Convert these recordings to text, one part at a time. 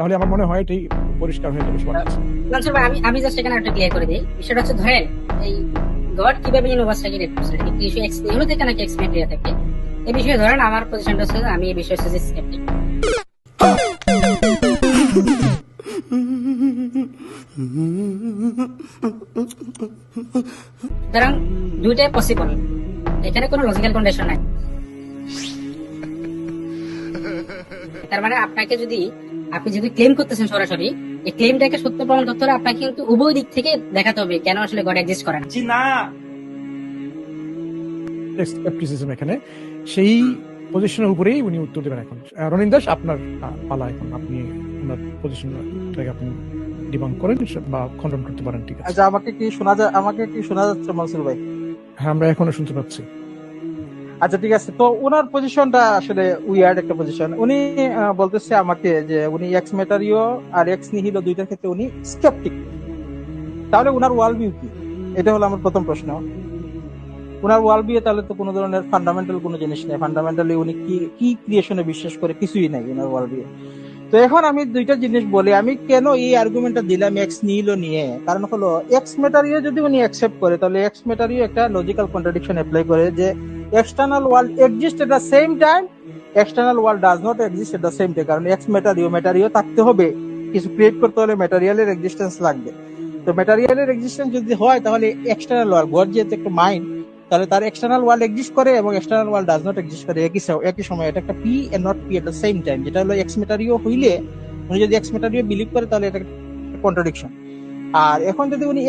তাহলে আমার মনে হয় এটাই পরিষ্কার হয়ে যাবে সবার কাছে। আমি আমি জাস্ট এখানে একটা ক্লিয়ার করে দিই। বিষয়টা হচ্ছে ধরেন এই গড কীভাবে ইউনিভার্সটাকে রেড করছে এটা কি ইস্যু এক্স এগুলো থেকে নাকি এক্সপেক্টেড থাকে? এই বিষয়ে ধরেন আমার পজিশনটা হচ্ছে আমি এই বিষয়ে হচ্ছে স্কেপটিক সুতরাং দুইটাই পসিবল এখানে কোনো লজিক্যাল কন্ডিশন নাই। তার মানে আপনাকে যদি আপনি যদি ক্লেম করতেছেন সরাসরি এই ক্লেমটাকে সত্য প্রমাণ করতে হলে আপনাকে কিন্তু উভয় দিক থেকে দেখাতে হবে কেন আসলে গড এক্সিস্ট করে না। জি না। স্কেপটিসিজম এখানে। সেই পজিশনের উপরেই উনি উত্তর দেবেন এখন। রনিন দাস আপনার পালা এখন। আপনি ওনার পজিশনটাকে আপনি ডিমান্ড করেন বা খণ্ডন করতে পারেন ঠিক আছে? আচ্ছা আমাকে কি শোনা যায় আমাকে কি শোনা যাচ্ছে মনসুর ভাই? হ্যাঁ আমরা এখনও শুনতে পাচ্ছি। আচ্ছা ঠিক আছে। তো ওনার পজিশনটা আসলে উইয়ার্ড একটা পজিশন উনি বলতেছে আমাকে যে উনি এক্স মেটারিও আর এক্স নিহিলো দুইটার ক্ষেত্রে উনি স্কেপটিক তাহলে ওনার ওয়াল ভিউ কি? এটা হলো আমার প্রথম প্রশ্ন। ওনার ওয়াল ভিউ তাহলে তো কোনো ধরনের ফান্ডামেন্টাল কোনো জিনিস নেই। ফান্ডামেন্টালি উনি কি কি ক্রিয়েশনে বিশ্বাস করে কিছুই নাই ওনার ওয়াল ভিউ তো এখন আমি দুইটা জিনিস বলি। আমি কেন এই আর্গুমেন্টটা দিলাম এক্স নিহিলো নিয়ে? কারণ হলো এক্স মেটারিও যদি উনি অ্যাকসেপ্ট করে, তাহলে এক্স মেটারিও একটা লজিক্যাল কন্ট্রাডিকশন অ্যাপ্লাই করে যে external world exists at the same time, external world does not exist at the same time, কারণ এক্স ম্যাটারিও ম্যাটারিও থাকতে হবে। কিছু ক্রিয়েট করতে হলে ম্যাটারিয়ালের এক্সিস্টেন্স লাগবে। তো ম্যাটারিয়ালের এক্সিস্টেন্স যদি হয়, তাহলে এক্সটার্নাল ওয়ার্ল্ড গড যেহেতু একটা মাইন্ড তাহলে তার এক্সটার্নাল ওয়ার্ল্ড এক্সিস্ট করে এবং external world does not exist করে। একই একই সময় এটা একটা P and not P at the same time যেটা হলো এক্স ম্যাটারিও হইলে, উনি যদি এক্স ম্যাটারিও বিলিভ করে, তাহলে এটা কন্ট্রাডিকশন আর এখন যদি উনি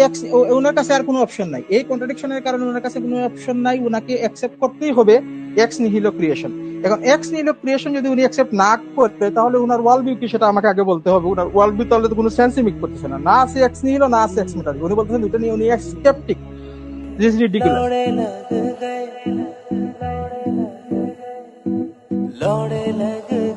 ওনার কাছে আর কোনো অপশন নাই। এই কন্ট্রাডিকশনের কারণে ওনার কাছে কোনো অপশন নাই ওনাকে অ্যাকসেপ্ট করতেই হবে এক্স নিহিল ক্রিয়েশন এখন এক্স নিহিল ক্রিয়েশন যদি উনি অ্যাকসেপ্ট না করতে, তাহলে ওনার ওয়ার্ল্ড ভিউ কি সেটা আমাকে আগে বলতে হবে। ওনার ওয়ার্ল্ড ভিউ তাহলে তো কোনো সেন্সই মিক করতেছে না। না আছে এক্স নিহিল না আছে এক্স মেটাল উনি বলতেছেন দুটো নিয়ে উনি অ্যাকসেপ্টিক দিস ইজ রিডিকুলাস লড়ে লাগ।